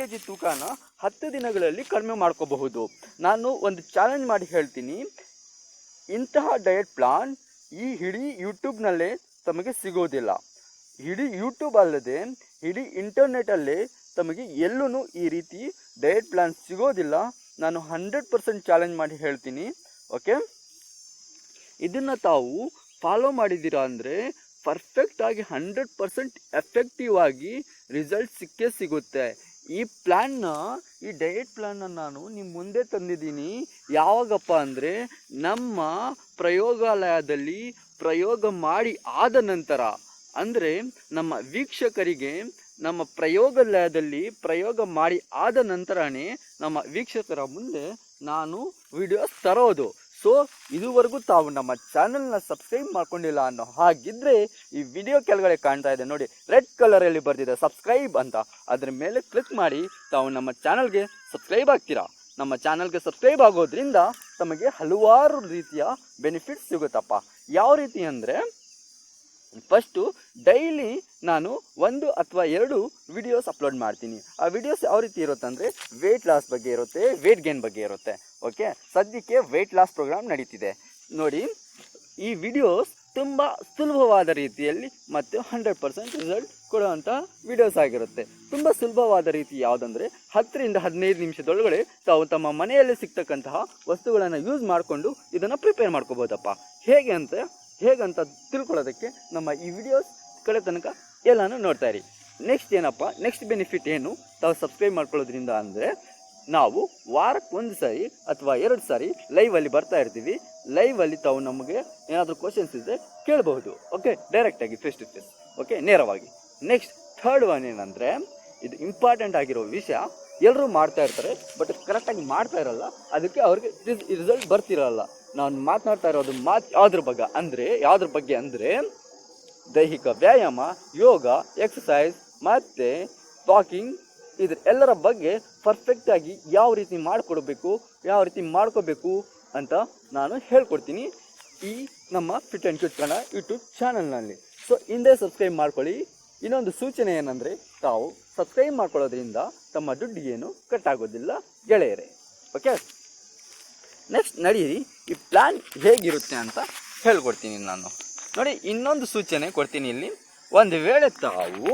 K G ತೂಕನ ಹತ್ತು ದಿನಗಳಲ್ಲಿ ಕಡಿಮೆ ಮಾಡ್ಕೋಬಹುದು. ನಾನು ಒಂದು ಚಾಲೆಂಜ್ ಮಾಡಿ ಹೇಳ್ತೀನಿ. ಇಂತಹ ಡಯಟ್ ಪ್ಲಾನ್ ಈ ಇಡೀ ಯೂಟ್ಯೂಬ್ನಲ್ಲೇ ತಮಗೆ ಸಿಗೋದಿಲ್ಲ. ಇಡೀ ಯೂಟ್ಯೂಬ್ ಅಲ್ಲದೆ ಇಡೀ ಇಂಟರ್ನೆಟಲ್ಲೇ ತಮಗೆ ಎಲ್ಲೂ ಈ ರೀತಿ ಡಯಟ್ ಪ್ಲಾನ್ ಸಿಗೋದಿಲ್ಲ. ನಾನು ಹಂಡ್ರೆಡ್ ಪರ್ಸೆಂಟ್ ಚಾಲೆಂಜ್ ಮಾಡಿ ಹೇಳ್ತೀನಿ. ಓಕೆ ಇದನ್ನು ತಾವು ಫಾಲೋ ಮಾಡಿದ್ದೀರಾ ಅಂದರೆ ಪರ್ಫೆಕ್ಟಾಗಿ ಹಂಡ್ರೆಡ್ ಪರ್ಸೆಂಟ್ ಎಫೆಕ್ಟಿವ್ ಆಗಿ ರಿಸಲ್ಟ್ ಸಿಕ್ಕೇ ಸಿಗುತ್ತೆ. ಈ ಪ್ಲ್ಯಾನ್ನ ಈ ಡಯಟ್ ಪ್ಲ್ಯಾನ್ನ ನಾನು ನಿಮ್ಮ ಮುಂದೆ ತಂದಿದ್ದೀನಿ. ಯಾವಾಗಪ್ಪ ಅಂದರೆ ನಮ್ಮ ಪ್ರಯೋಗಾಲಯದಲ್ಲಿ ಪ್ರಯೋಗ ಮಾಡಿ ಆದ ನಂತರ, ಅಂದರೆ ನಮ್ಮ ವೀಕ್ಷಕರಿಗೆ ನಮ್ಮ ಪ್ರಯೋಗಾಲಯದಲ್ಲಿ ಪ್ರಯೋಗ ಮಾಡಿ ಆದ ನಂತರನೇ ನಮ್ಮ ವೀಕ್ಷಕರ ಮುಂದೆ ನಾನು ವಿಡಿಯೋಸ್ ತರೋದು. ಸೊ ಇದುವರೆಗೂ ತಾವು ನಮ್ಮ ಚಾನಲ್ನ ಸಬ್ಸ್ಕ್ರೈಬ್ ಮಾಡ್ಕೊಂಡಿಲ್ಲ ಅನ್ನೋ ಹಾಗಿದ್ರೆ ಈ ವಿಡಿಯೋ ಕೆಳಗಡೆ ಕಾಣ್ತಾ ಇದೆ ನೋಡಿ, ರೆಡ್ ಕಲರಲ್ಲಿ ಬರ್ತಿದೆ ಸಬ್ಸ್ಕ್ರೈಬ್ ಅಂತ. ಅದರ ಮೇಲೆ ಕ್ಲಿಕ್ ಮಾಡಿ ತಾವು ನಮ್ಮ ಚಾನಲ್ಗೆ ಸಬ್ಸ್ಕ್ರೈಬ್ ಆಗ್ತೀರಾ? ನಮ್ಮ ಚಾನಲ್ಗೆ ಸಬ್ಸ್ಕ್ರೈಬ್ ಆಗೋದ್ರಿಂದ ತಮಗೆ ಹಲವಾರು ರೀತಿಯ ಬೆನಿಫಿಟ್ಸ್ ಸಿಗುತ್ತಪ್ಪ. ಯಾವ ರೀತಿ ಅಂದರೆ ಫಸ್ಟು ಡೈಲಿ ನಾನು ಒಂದು ಅಥವಾ ಎರಡು ವಿಡಿಯೋಸ್ ಅಪ್ಲೋಡ್ ಮಾಡ್ತೀನಿ. ಆ ವಿಡಿಯೋಸ್ ಯಾವ ರೀತಿ ಇರುತ್ತೆ ಅಂದರೆ ವೆಯ್ಟ್ ಲಾಸ್ ಬಗ್ಗೆ ಇರುತ್ತೆ ವೆಯ್ಟ್ ಗೇನ್ ಬಗ್ಗೆ ಇರುತ್ತೆ. ಓಕೆ ಸದ್ಯಕ್ಕೆ ವೆಯ್ಟ್ ಲಾಸ್ ಪ್ರೋಗ್ರಾಮ್ ನಡೀತಿದೆ. ನೋಡಿ, ಈ ವಿಡಿಯೋಸ್ ತುಂಬ ಸುಲಭವಾದ ರೀತಿಯಲ್ಲಿ ಮತ್ತು ಹಂಡ್ರೆಡ್ ಪರ್ಸೆಂಟ್ ರಿಸಲ್ಟ್ ಕೊಡುವಂಥ ವಿಡಿಯೋಸ್ ಆಗಿರುತ್ತೆ. ತುಂಬ ಸುಲಭವಾದ ರೀತಿ ಯಾವುದಂದರೆ, ಹತ್ತರಿಂದ ಹದಿನೈದು ನಿಮಿಷದೊಳಗಡೆ ತಾವು ತಮ್ಮ ಮನೆಯಲ್ಲಿ ಸಿಗ್ತಕ್ಕಂತಹ ವಸ್ತುಗಳನ್ನು ಯೂಸ್ ಮಾಡಿಕೊಂಡು ಇದನ್ನು ಪ್ರಿಪೇರ್ ಮಾಡ್ಕೋಬೋದಪ್ಪ. ಹೇಗೆ ಅಂತ ಹೇಗಂತ ತಿಳ್ಕೊಳ್ಳೋದಕ್ಕೆ ನಮ್ಮ ಈ ವಿಡಿಯೋಸ್ ಕಡೆ ತನಕ ಎಲ್ಲನೂ ನೋಡ್ತಾ ಇರಿ. ನೆಕ್ಸ್ಟ್ ಏನಪ್ಪ ನೆಕ್ಸ್ಟ್ ಬೆನಿಫಿಟ್ ಏನು? ತಾವು ಸಬ್ಸ್ಕ್ರೈಬ್ ಮಾಡ್ಕೊಳ್ಳೋದ್ರಿಂದ ಅಂದರೆ ನಾವು ವಾರಕ್ಕೆ ಒಂದು ಸಾರಿ ಅಥವಾ ಎರಡು ಸಾರಿ ಲೈವಲ್ಲಿ ಬರ್ತಾ ಇರ್ತೀವಿ. ಲೈವಲ್ಲಿ ತಾವು ನಮಗೆ ಏನಾದರೂ ಕ್ವಶನ್ಸ್ ಇದ್ದರೆ ಕೇಳಬಹುದು. ಓಕೆ ಡೈರೆಕ್ಟಾಗಿ ಫೇಸ್ ಟು ಫೇಸ್ ಓಕೆ ನೇರವಾಗಿ. ನೆಕ್ಸ್ಟ್ ಥರ್ಡ್ ಒನ್ ಏನಂದರೆ, ಇದು ಇಂಪಾರ್ಟೆಂಟ್ ಆಗಿರೋ ವಿಷಯ. ಎಲ್ಲರೂ ಮಾಡ್ತಾ ಇರ್ತಾರೆ ಬಟ್ ಕರೆಕ್ಟಾಗಿ ಮಾಡ್ತಾ ಇರಲ್ಲ. ಅದಕ್ಕೆ ಅವ್ರಿಗೆ ರಿಸಲ್ಟ್ ಬರ್ತಿರಲ್ಲ. ನಾನು ಮಾತನಾಡ್ತಾ ಇರೋದು ಮಾತು ಯಾವ್ದ್ರ ಬಗ್ಗೆ ಅಂದರೆ, ಯಾವ್ದ್ರ ಬಗ್ಗೆ ಅಂದರೆ, ದೈಹಿಕ ವ್ಯಾಯಾಮ, ಯೋಗ ಎಕ್ಸಸೈಸ್ ಮತ್ತು ವಾಕಿಂಗ್ ಇದ್ರ ಎಲ್ಲರ ಬಗ್ಗೆ ಪರ್ಫೆಕ್ಟಾಗಿ ಯಾವ ರೀತಿ ಮಾಡಿಕೊಡ್ಬೇಕು, ಯಾವ ರೀತಿ ಮಾಡ್ಕೋಬೇಕು ಅಂತ ನಾನು ಹೇಳ್ಕೊಡ್ತೀನಿ ಈ ನಮ್ಮ fit and cute Kannada YouTube ಚಾನಲ್ನಲ್ಲಿ ಸೊ ಹಿಂದೆ ಸಬ್ಸ್ಕ್ರೈಬ್ ಮಾಡ್ಕೊಳ್ಳಿ. ಇನ್ನೊಂದು ಸೂಚನೆ ಏನಂದರೆ, ತಾವು ಸಬ್ಸ್ಕ್ರೈಬ್ ಮಾಡ್ಕೊಳ್ಳೋದ್ರಿಂದ ತಮ್ಮ ದುಡ್ಡಿಗೇನು ಕಟ್ ಆಗೋದಿಲ್ಲ ಗೆಳೆಯರೇ. ಓಕೆ ನೆಕ್ಸ್ಟ್ ನಡೀರಿ. ಈ ಪ್ಲ್ಯಾನ್ ಹೇಗಿರುತ್ತೆ ಅಂತ ಹೇಳ್ಕೊಡ್ತೀನಿ ನಾನು. ನೋಡಿ, ಇನ್ನೊಂದು ಸೂಚನೆ ಕೊಡ್ತೀನಿ ಇಲ್ಲಿ. ಒಂದು ವೇಳೆ ತಾವು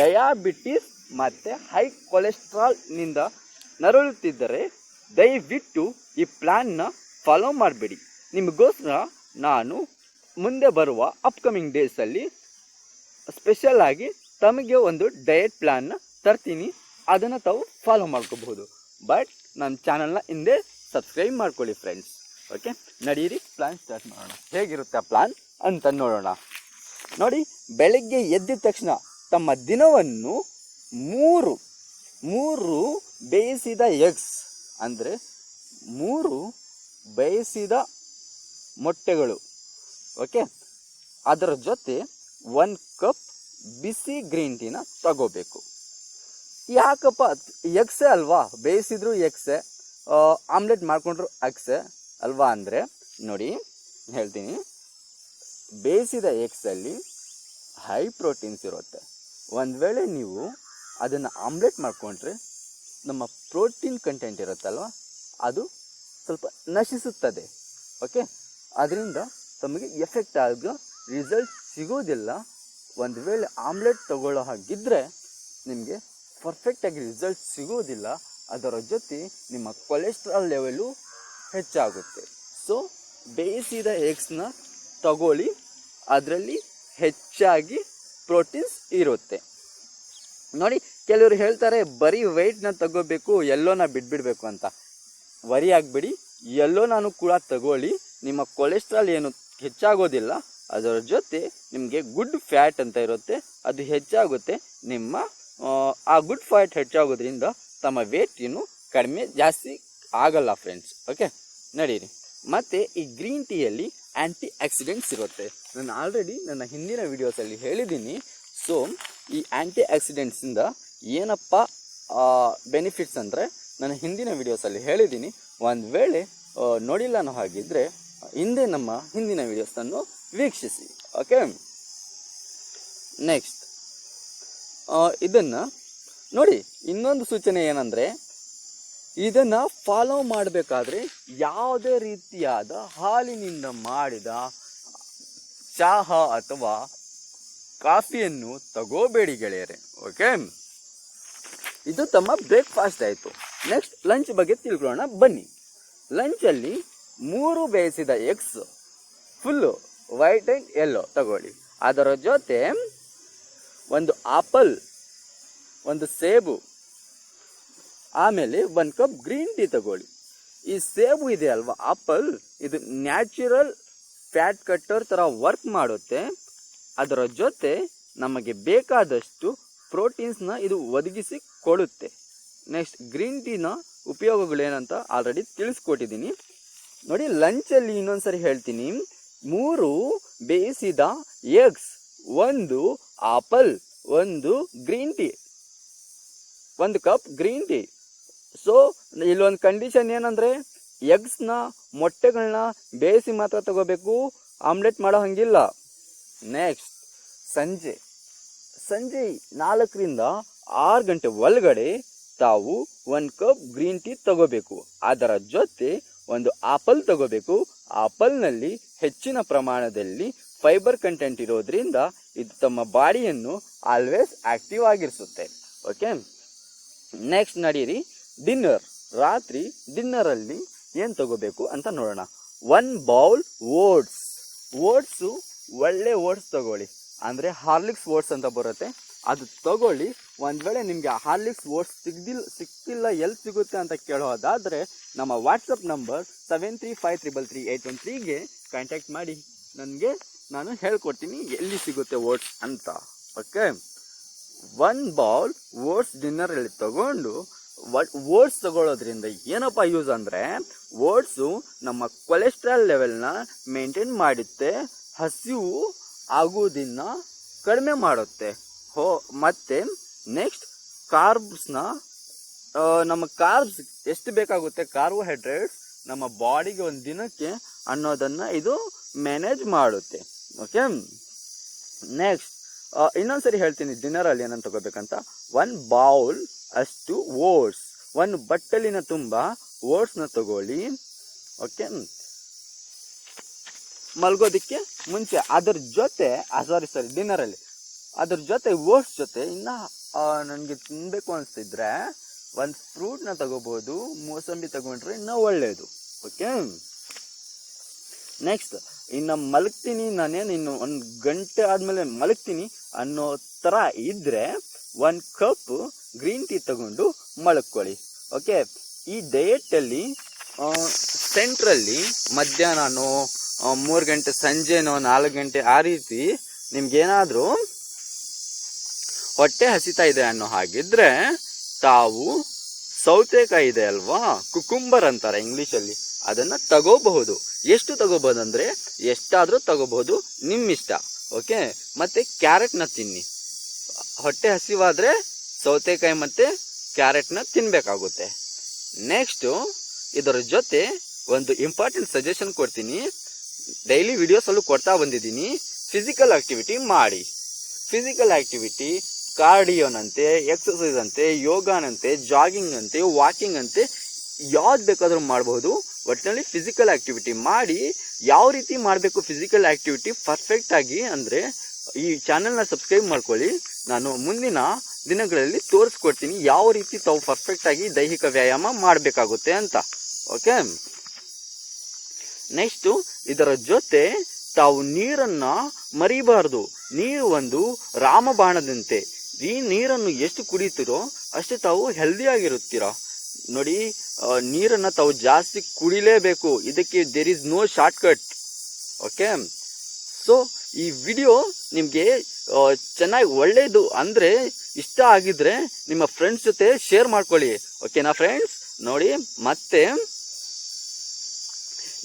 ಡಯಾಬಿಟಿಸ್ ಮತ್ತು ಹೈ ಕೊಲೆಸ್ಟ್ರಾಲ್ನಿಂದ ನರಳುತ್ತಿದ್ದರೆ ದಯವಿಟ್ಟು ಈ ಪ್ಲ್ಯಾನ್ನ ಫಾಲೋ ಮಾಡಬೇಡಿ. ನಿಮಗೋಸ್ಕರ ನಾನು ಮುಂದೆ ಬರುವ ಅಪ್ಕಮಿಂಗ್ ಡೇಸಲ್ಲಿ ಸ್ಪೆಷಲ್ ಆಗಿ ತಮಗೆ ಒಂದು ಡಯಟ್ ಪ್ಲ್ಯಾನ್ನ ತರ್ತೀನಿ. ಅದನ್ನು ತಾವು ಫಾಲೋ ಮಾಡ್ಕೋಬಹುದು. ಬಟ್ ನನ್ನ ಚಾನಲ್ನ ಹಿಂದೆ ಸಬ್ಸ್ಕ್ರೈಬ್ ಮಾಡ್ಕೊಳ್ಳಿ ಫ್ರೆಂಡ್ಸ್ ಓಕೆ ನಡೀರಿ ಪ್ಲ್ಯಾನ್ ಸ್ಟಾರ್ಟ್ ಮಾಡೋಣ. ಹೇಗಿರುತ್ತೆ ಆ ಪ್ಲ್ಯಾನ್ ಅಂತ ನೋಡೋಣ. ನೋಡಿ, ಬೆಳಗ್ಗೆ ಎದ್ದಿದ ತಕ್ಷಣ ತಮ್ಮ ದಿನವನ್ನು ಮೂರು ಮೂರು ಬೇಯಿಸಿದ ಎಗ್ಸ್ ಅಂದರೆ ಮೂರು ಬೇಯಿಸಿದ ಮೊಟ್ಟೆಗಳು ಓಕೆ ಅದರ ಜೊತೆ ಒನ್ ಕಪ್ ಬಿಸಿ ಗ್ರೀನ್ ಟೀನ ತಗೋಬೇಕು. ಯಾಕಪ್ಪ, ಎಗ್ಸೆ ಅಲ್ವಾ? ಬೇಯಿಸಿದ್ರು ಎಗ್ಸೆ ಆಮ್ಲೆಟ್ ಮಾಡಿಕೊಂಡ್ರು ಎಗ್ಸೆ ಅಲ್ವಾ ಅಂದರೆ, ನೋಡಿ, ಹೇಳ್ತೀನಿ. ಬೇಯಿಸಿದ ಎಗ್ಸಲ್ಲಿ ಹೈ ಪ್ರೋಟೀನ್ಸ್ ಇರುತ್ತೆ. ಒಂದು ವೇಳೆ ನೀವು ಅದನ್ನು ಆಮ್ಲೆಟ್ ಮಾಡಿಕೊಂಡ್ರೆ ನಮ್ಮ ಪ್ರೋಟೀನ್ ಕಂಟೆಂಟ್ ಇರುತ್ತಲ್ವ, ಅದು ಸ್ವಲ್ಪ ನಶಿಸುತ್ತದೆ. ಓಕೆ ಅದರಿಂದ ತಮಗೆ ಎಫೆಕ್ಟ್ ಆಗೋ ರಿಸಲ್ಟ್ ಸಿಗೋದಿಲ್ಲ. ಒಂದು ವೇಳೆ ಆಮ್ಲೆಟ್ ತಗೊಳ್ಳೋ ಹಾಗಿದ್ದರೆ ನಿಮಗೆ ಪರ್ಫೆಕ್ಟಾಗಿ ರಿಸಲ್ಟ್ ಸಿಗೋದಿಲ್ಲ. ಅದರ ಜೊತೆ ನಿಮ್ಮ ಕೊಲೆಸ್ಟ್ರಾಲ್ ಲೆವೆಲು ಹೆಚ್ಚಾಗುತ್ತೆ. ಸೊ ಬೇಯಿಸಿದ ಎಗ್ಸ್ನ ತಗೊಳ್ಳಿ. ಅದರಲ್ಲಿ ಹೆಚ್ಚಾಗಿ ಪ್ರೋಟೀನ್ಸ್ ಇರುತ್ತೆ. ನೋಡಿ ಕೆಲವರು ಹೇಳ್ತಾರೆ ಬರೀ ವೆಯ್ಟ್ನ ತಗೋಬೇಕು ಎಲ್ಲೋನ ಬಿಡ್ಬಿಡ್ಬೇಕು ಅಂತ. ವರಿ ಆಗಬೇಡಿ ಎಲ್ಲೋ ನಾನು ಕೂಡ ತಗೊಳ್ಳಿ ನಿಮ್ಮ ಕೊಲೆಸ್ಟ್ರಾಲ್ ಏನು ಹೆಚ್ಚಾಗೋದಿಲ್ಲ ಅದರ ಜೊತೆ ನಿಮಗೆ ಗುಡ್ ಫ್ಯಾಟ್ ಅಂತ ಇರುತ್ತೆ ಅದು ಹೆಚ್ಚಾಗುತ್ತೆ ನಿಮ್ಮ ಆ, ಆ ಗುಡ್ ಫ್ಯಾಟ್ ಹೆಚ್ಚಾಗೋದ್ರಿಂದ ತಮ್ಮ ವೆಯ್ಟ್ ಏನು ಕಡಿಮೆ ಜಾಸ್ತಿ ಆಗಲ್ಲ ಫ್ರೆಂಡ್ಸ್ ಓಕೆ ನಡೀರಿ. ಮತ್ತು ಈ ಗ್ರೀನ್ ಟೀಯಲ್ಲಿ ಆ್ಯಂಟಿ ಆಕ್ಸಿಡೆಂಟ್ಸ್ ಇರುತ್ತೆ. ನಾನು ಆಲ್ರೆಡಿ ನನ್ನ ಹಿಂದಿನ ವೀಡಿಯೋಸಲ್ಲಿ ಹೇಳಿದ್ದೀನಿ ಸೊ ಈ ಆ್ಯಂಟಿ ಆಕ್ಸಿಡೆಂಟ್ಸಿಂದ ಏನಪ್ಪ ಬೆನಿಫಿಟ್ಸ್ ಅಂದರೆ ನಾನು ಹಿಂದಿನ ವೀಡಿಯೋಸಲ್ಲಿ ಹೇಳಿದ್ದೀನಿ. ಒಂದು ವೇಳೆ ನೋಡಿಲ್ಲ ಅನ್ನೋ ಹಾಗಿದ್ದರೆ ಹಿಂದೆ ನಮ್ಮ ಹಿಂದಿನ ವೀಡಿಯೋಸನ್ನು ವೀಕ್ಷಿಸಿ ಓಕೆ ನೆಕ್ಸ್ಟ್ ಇದನ್ನು ನೋಡಿ, ಇನ್ನೊಂದು ಸೂಚನೆ ಏನಂದರೆ, ಇದನ್ನು ಫಾಲೋ ಮಾಡಬೇಕಾದ್ರೆ ಯಾವುದೇ ರೀತಿಯಾದ ಹಾಲಿನಿಂದ ಮಾಡಿದ ಚಹಾ ಅಥವಾ ಕಾಫಿಯನ್ನು ತಗೋಬೇಡಿ ಗೆಳೆಯರೆ ಓಕೆ ಇದು ತಮ್ಮ ಬ್ರೇಕ್ಫಾಸ್ಟ್ ಆಯಿತು. ನೆಕ್ಸ್ಟ್, ಲಂಚ್ ಬಗ್ಗೆ ತಿಳ್ಕೊಳ್ಳೋಣ. ಬನ್ನಿ. ಲಂಚಲ್ಲಿ ಮೂರು ಬೇಯಿಸಿದ eggs, full white and yellow ತಗೊಳ್ಳಿ. ಅದರ ಜೊತೆ ಒಂದು ಆಪಲ್, ಒಂದು ಸೇಬು, ಆಮೇಲೆ ಒಂದು ಕಪ್ ಗ್ರೀನ್ ಟೀ ತಗೊಳ್ಳಿ. ಈ ಸೇಬು ಇದೆ ಅಲ್ವಾ? ಆಪಲ್, ಇದು ನ್ಯಾಚುರಲ್ ಫ್ಯಾಟ್ ಕಟ್ಟರ್ ಥರ ವರ್ಕ್ ಮಾಡುತ್ತೆ. ಅದರ ಜೊತೆ ನಮಗೆ ಬೇಕಾದಷ್ಟು ಪ್ರೋಟೀನ್ಸ್ನ ಇದು ಒದಗಿಸಿ ಕೊಡುತ್ತೆ. ನೆಕ್ಸ್ಟ್ ಗ್ರೀನ್ ಟೀನ ಉಪಯೋಗಗಳೇನಂತ ಆಲ್ರೆಡಿ ತಿಳಿಸ್ಕೊಟ್ಟಿದ್ದೀನಿ. ನೋಡಿ, ಲಂಚಲ್ಲಿ ಇನ್ನೊಂದ್ಸರಿ ಹೇಳ್ತೀನಿ. ಮೂರು ಬೇಯಿಸಿದ ಎಗ್ಸ್ ಒಂದು ಆಪಲ್ ಒಂದು ಗ್ರೀನ್ ಟೀ ಒಂದು ಕಪ್ ಗ್ರೀನ್ ಟೀ ಸೊ ಇಲ್ಲೊಂದು ಕಂಡೀಷನ್ ಏನಂದ್ರೆ ಎಗ್ಸ್ನ ಮೊಟ್ಟೆಗಳನ್ನ ಬೇಯಿಸಿ ಮಾತ್ರ ತಗೋಬೇಕು ಆಮ್ಲೆಟ್ ಮಾಡೋ ಹಂಗಿಲ್ಲ. ನೆಕ್ಸ್ಟ್ ಸಂಜೆ. ಸಂಜೆ ನಾಲ್ಕರಿಂದ ಆರು ಗಂಟೆ ಒಳಗಡೆ ತಾವು ಒಂದು ಕಪ್ ಗ್ರೀನ್ ಟೀ ತಗೋಬೇಕು. ಅದರ ಜೊತೆ ಒಂದು ಆಪಲ್ ತಗೋಬೇಕು. ಆಪಲ್ನಲ್ಲಿ ಹೆಚ್ಚಿನ ಪ್ರಮಾಣದಲ್ಲಿ ಫೈಬರ್ ಕಂಟೆಂಟ್ ಇರೋದ್ರಿಂದ ಇದು ತಮ್ಮ ಬಾಡಿಯನ್ನು ಆಲ್ವೇಸ್ ಆಕ್ಟಿವ್ ಆಗಿರಿಸುತ್ತೆ. ಓಕೆ ನೆಕ್ಸ್ಟ್ ನಡೀರಿ. ಡಿನ್ನರ್ ರಾತ್ರಿ ಡಿನ್ನರಲ್ಲಿ ಏನು ತಗೋಬೇಕು ಅಂತ ನೋಡೋಣ. ಒನ್ ಬೌಲ್ ಓಟ್ಸ್ ಓಟ್ಸು ಒಳ್ಳೆ ಓಟ್ಸ್ ತಗೊಳ್ಳಿ. ಅಂದರೆ ಹಾರ್ಲಿಕ್ಸ್ ಓಟ್ಸ್ ಅಂತ ಬರುತ್ತೆ. ಅದು ತಗೊಳ್ಳಿ. ಒಂದು ವೇಳೆ ನಿಮಗೆ ಹಾರ್ಲಿಕ್ಸ್ ಓಟ್ಸ್ ಸಿಗ್ದಿಲ್ಲ ಸಿಕ್ತಿಲ್ಲ ಎಲ್ಲಿ ಸಿಗುತ್ತೆ ಅಂತ ಕೇಳೋದಾದರೆ ನಮ್ಮ WhatsApp number seven three five triple three eight one ತ್ರೀಗೆ contact ಮಾಡಿ. ನನಗೆ ನಾನು ಹೇಳ್ಕೊಡ್ತೀನಿ ಎಲ್ಲಿ ಸಿಗುತ್ತೆ ಓಟ್ಸ್ ಅಂತ. ಓಕೆ ಒನ್ ಬೌಲ್ ಓಟ್ಸ್ ಡಿನ್ನರಲ್ಲಿ ತಗೊಂಡು ಓಟ್ಸ್ ತಗೊಳ್ಳೋದ್ರಿಂದ ಏನಪ್ಪ ಯೂಸ್ ಅಂದರೆ ಓಟ್ಸು ನಮ್ಮ ಕೊಲೆಸ್ಟ್ರಾಲ್ ಲೆವೆಲ್ನ ಮೇಂಟೈನ್ ಮಾಡುತ್ತೆ, ಹಸಿವು ಆಗುವುದನ್ನ ಕಡಿಮೆ ಮಾಡುತ್ತೆ. ಹೋ, ಮತ್ತೆ ನೆಕ್ಸ್ಟ್ ಕಾರ್ಬ್ಸ್ನ ನಮ್ಮ ಕಾರ್ಬ್ಸ್ ಎಷ್ಟು ಬೇಕಾಗುತ್ತೆ? ಕಾರ್ಬೋಹೈಡ್ರೇಟ್ಸ್ ನಮ್ಮ ಬಾಡಿಗೆ ಒಂದು ದಿನಕ್ಕೆ ಅನ್ನೋದನ್ನು ಇದು ಮ್ಯಾನೇಜ್ ಮಾಡುತ್ತೆ. ಓಕೆ ನೆಕ್ಸ್ಟ್ ಇನ್ನೊಂದ್ಸರಿ ಹೇಳ್ತೀನಿ ಡಿನ್ನರಲ್ಲಿ ಏನಂತ ತಗೋಬೇಕಂತ? ಒನ್ ಬೌಲ್ ಅಷ್ಟು ಓಟ್ಸ್ ಒಂದು ಬಟ್ಟಲಿನ ತುಂಬ ಓಟ್ಸ್ನ ತಗೊಳ್ಳಿ. ಓಕೆ ಮಲ್ಗೋದಿಕ್ಕೆ ಮುಂಚೆ. ಅದರ ಜೊತೆ ಸಾರಿ ಸಾರಿ ಡಿನ್ನರಲ್ಲಿ ಅದ್ರ ಜೊತೆ ಓಟ್ಸ್ ಜೊತೆ ಇನ್ನ ನನಗೆ ತಿನ್ಬೇಕು ಅನಿಸ್ತಿದ್ರೆ ಒಂದು ಫ್ರೂಟ್ನ ತಗೋಬೋದು ಮೋಸಂಬಿ ತಗೊಂಡ್ರೆ ಇನ್ನೂ ಒಳ್ಳೆಯದು ಓಕೆ ನೆಕ್ಸ್ಟ್ ಇನ್ನು ಮಲಗ್ತೀನಿ ನಾನೇನು ಇನ್ನು ಒಂದು ಗಂಟೆ ಆದಮೇಲೆ ಮಲಗ್ತೀನಿ ಅನ್ನೋ ಥರ ಇದ್ರೆ ಒಂದು ಕಪ್ ಗ್ರೀನ್ ಟೀ ತಗೊಂಡು ಮಲಗ್ಕೊಳ್ಳಿ ಓಕೆ ಈ ಡಯೆಟಲ್ಲಿ ಸೆಂಟ್ರಲ್ಲಿ ಮಧ್ಯಾಹ್ನನೋ ಮೂರು ಗಂಟೆ ಸಂಜೆನೋ, ನಾಲ್ಕು ಗಂಟೆ ಆ ರೀತಿ ನಿಮ್ಗೇನಾದರೂ ಹೊಟ್ಟೆ ಹಸಿತಾ ಇದೆ ಅನ್ನೋ ಹಾಗಿದ್ರೆ ತಾವು ಸೌತೆಕಾಯಿ ಇದೆ ಅಲ್ವಾ? ಕುಕುಂಬರ್ ಅಂತಾರೆ ಇಂಗ್ಲಿಷಲ್ಲಿ. ಅದನ್ನ ತಗೋಬಹುದು. ಎಷ್ಟು ತಗೋಬಹುದು ಅಂದ್ರೆ ಎಷ್ಟಾದ್ರೂ ತಗೋಬಹುದು. ನಿಮ್ಮಿಷ್ಟ. ಓಕೆ? ಮತ್ತೆ ಕ್ಯಾರೆಟ್ನ ತಿನ್ನಿ. ಹೊಟ್ಟೆ ಹಸಿವಾದ್ರೆ ಸೌತೆಕಾಯಿ ಮತ್ತೆ ಕ್ಯಾರೆಟ್ನ ತಿನ್ಬೇಕಾಗುತ್ತೆ. ನೆಕ್ಸ್ಟ್ ಇದರ ಜೊತೆ ಒಂದು ಇಂಪಾರ್ಟೆಂಟ್ ಸಜೆಷನ್ ಕೊಡ್ತೀನಿ. ಡೈಲಿ ವಿಡಿಯೋಸ್ ಅಲ್ಲೂ ಕೊಡ್ತಾ ಬಂದಿದ್ದೀನಿ. ಫಿಸಿಕಲ್ ಆಕ್ಟಿವಿಟಿ ಮಾಡಿ. ಫಿಸಿಕಲ್ ಆಕ್ಟಿವಿಟಿ ಕಾರ್ಡಿಯೋನಂತೆ ಎಕ್ಸಸೈಸ್ ಅಂತೆ ಯೋಗಾನಂತೆ ಜಾಗಿಂಗ್ ಅಂತೆ ವಾಕಿಂಗ್ ಅಂತೆ ಯಾವ್ದು ಬೇಕಾದರೂ ಮಾಡಬಹುದು. ಒಟ್ಟಿನಲ್ಲಿ ಫಿಸಿಕಲ್ ಆಕ್ಟಿವಿಟಿ ಮಾಡಿ ಯಾವ ರೀತಿ ಮಾಡಬೇಕು ಫಿಸಿಕಲ್ ಆಕ್ಟಿವಿಟಿ ಪರ್ಫೆಕ್ಟ್ ಆಗಿ ಅಂದ್ರೆ ಈ ಚಾನೆಲ್ನ ಸಬ್ಸ್ಕ್ರೈಬ್ ಮಾಡ್ಕೊಳ್ಳಿ. ನಾನು ಮುಂದಿನ ದಿನಗಳಲ್ಲಿ ತೋರಿಸ್ಕೊಡ್ತೀನಿ ಯಾವ ರೀತಿ ತಾವು ಪರ್ಫೆಕ್ಟ್ ಆಗಿ ದೈಹಿಕ ವ್ಯಾಯಾಮ ಮಾಡಬೇಕಾಗುತ್ತೆ ಅಂತ. ಓಕೆ ನೆಕ್ಸ್ಟು ಇದರ ಜೊತೆ ತಾವು ನೀರನ್ನು ಮರಿಬಾರದು. ನೀರು ಒಂದು ರಾಮಬಾಣದಂತೆ. ಈ ನೀರನ್ನು ಎಷ್ಟು ಕುಡಿತೀರೋ ಅಷ್ಟು ತಾವು ಹೆಲ್ದಿ ಆಗಿರುತ್ತೀರಾ? ನೋಡಿ ನೀರನ್ನು ತಾವು ಜಾಸ್ತಿ ಕುಡಿಲೇಬೇಕು. ಇದಕ್ಕೆ there is no shortcut okay so ಈ ವಿಡಿಯೋ ನಿಮಗೆ ಚೆನ್ನಾಗಿ ಒಳ್ಳೆಯದು ಅಂದ್ರೆ ಇಷ್ಟ ಆಗಿದ್ರೆ ನಿಮ್ಮ ಫ್ರೆಂಡ್ಸ್ ಜೊತೆ ಶೇರ್ ಮಾಡ್ಕೊಳ್ಳಿ. ಓಕೆನಾ ಫ್ರೆಂಡ್ಸ್ ನೋಡಿ, ಮತ್ತೆ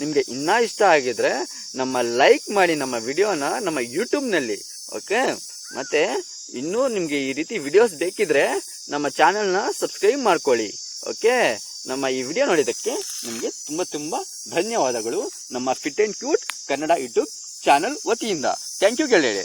ನಿಮಗೆ ಇನ್ನೂ ಇಷ್ಟ ಆಗಿದ್ರೆ ನಮ್ಮ ಲೈಕ್ ಮಾಡಿ ನಮ್ಮ ವಿಡಿಯೋನ ನಮ್ಮ ಯೂಟ್ಯೂಬ್ನಲ್ಲಿ ಓಕೆ ಮತ್ತೆ ಇನ್ನೂ ನಿಮಗೆ ಈ ರೀತಿ ವಿಡಿಯೋಸ್ ಬೇಕಿದ್ರೆ ನಮ್ಮ ಚಾನೆಲ್ನ ಸಬ್ಸ್ಕ್ರೈಬ್ ಮಾಡ್ಕೊಳ್ಳಿ. ಓಕೆ ನಮ್ಮ ಈ ವಿಡಿಯೋ ನೋಡಿದ್ದಕ್ಕೆ ನಿಮಗೆ ತುಂಬ ತುಂಬ ಧನ್ಯವಾದಗಳು. ನಮ್ಮ fit and cute Kannada YouTube channel ವತಿಯಿಂದ. ಥ್ಯಾಂಕ್ ಯು ಗೆಳೆಯರೆ.